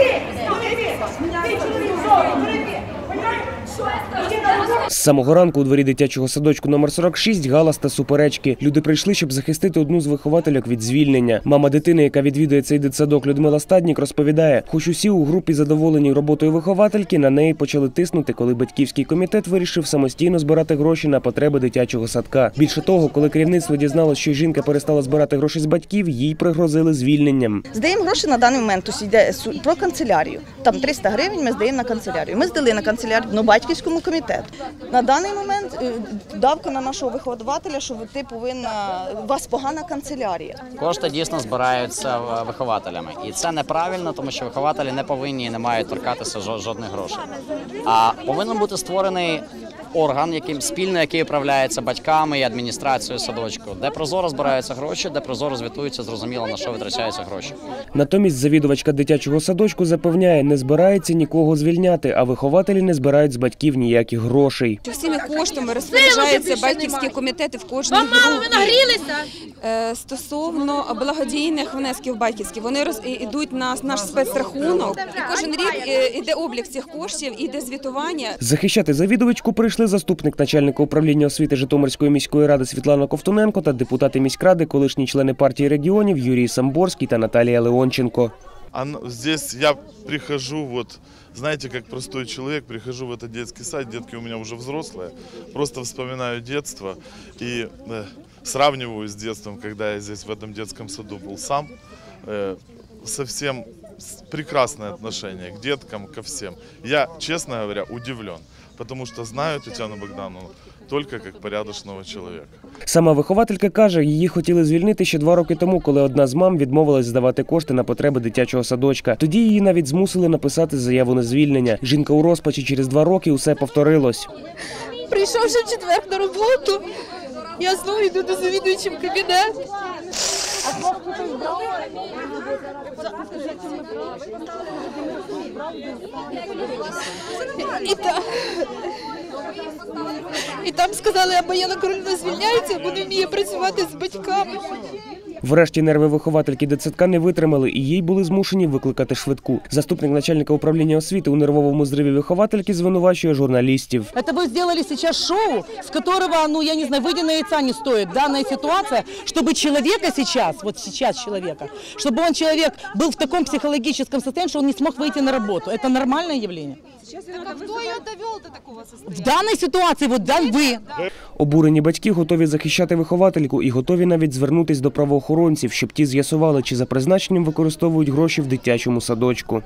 Смотри, смотри, ты чудо, З самого ранку у дворі дитячого садочку номер 46 галас та суперечки. Люди прийшли, щоб захистити одну з виховательок від звільнення. Мама дитини, яка відвідує цей дитсадок Людмила Стаднік, розповідає, хоч усі у групі задоволені роботою виховательки, на неї почали тиснути, коли батьківський комітет вирішив самостійно збирати гроші на потреби дитячого садка. Більше того, коли керівництво дізналось, що жінка перестала збирати гроші з батьків, їй пригрозили звільненням. Здаємо гроші на даний момент. Ось йде про канцелярію. Там 300 гривень ми здаємо на канцелярію. Ми здали на канцелярію ну, батьківському комітету. На даний момент е, давка на нашого вихователя, що ти повинна у вас погана канцелярія. Кошти дійсно збираються е, вихователями, і це неправильно, тому що вихователі не повинні і не мають торкатися жо- жодних грошей. А повинен бути створений орган, яким спільно який управляється батьками і адміністрацією садочку, де прозоро збираються гроші, де прозоро звітуються, зрозуміло на що витрачаються гроші. Натомість завідувачка дитячого садочку запевняє, не збирається нікого звільняти, а вихователі не збирають з батьків ніяких грошей. Всіми коштами розпоряджаються батьківські комітети в кожній мало, ви групі. нагрілися? Е, Стосовно благодійних внесків батьківських, вони роз ідуть на наш спецрахунок, і кожен рік е, іде облік цих коштів, іде звітування. Захищати завідувачку прийшли заступник начальника управління освіти Житомирської міської ради Світлана Ковтуненко та депутати міськради, колишні члени партії регіонів Юрій Самборський та Наталія Леонченко. Оно- здесь я прихожу, вот, знаете, как простой человек, прихожу в этот детский сад, детки у меня уже взрослые, просто вспоминаю детство и э, сравниваю с детством, когда я здесь в этом детском саду был сам. Э, совсем с- прекрасное отношение к деткам, ко всем. Я, честно говоря, удивлен, потому что знаю Татьяну Богдановну только как порядочного человека. Сама вихователька каже, її хотіли звільнити ще два роки тому, коли одна з мам відмовилась здавати кошти на потреби дитячого садочка. Тоді її навіть змусили написати заяву на звільнення. Жінка у розпачі через два роки усе повторилось. Прийшовши в четвер на роботу, я знову йду до завідуючим кабінет. І та- і там сказали, або Яна Корольна звільняється, або не вміє працювати з батьками. Врешті нерви виховательки дитсадка не витримали, і їй були змушені викликати швидку. Заступник начальника управління освіти у нервовому зриві виховательки звинувачує журналістів. Это вы сделали сейчас шоу, с которого, ну, я не знаю, выеденное яйца не стоит. Данная ситуация, чтобы человека сейчас, вот сейчас человека, чтобы он человек был в таком психологическом состоянии, что он не смог выйти на работу. Это нормальное явление? В данной ситуации, вот да, вы, Обурені батьки готові захищати виховательку і готові навіть звернутись до правоохоронців, щоб ті з'ясували, чи за призначенням використовують гроші в дитячому садочку.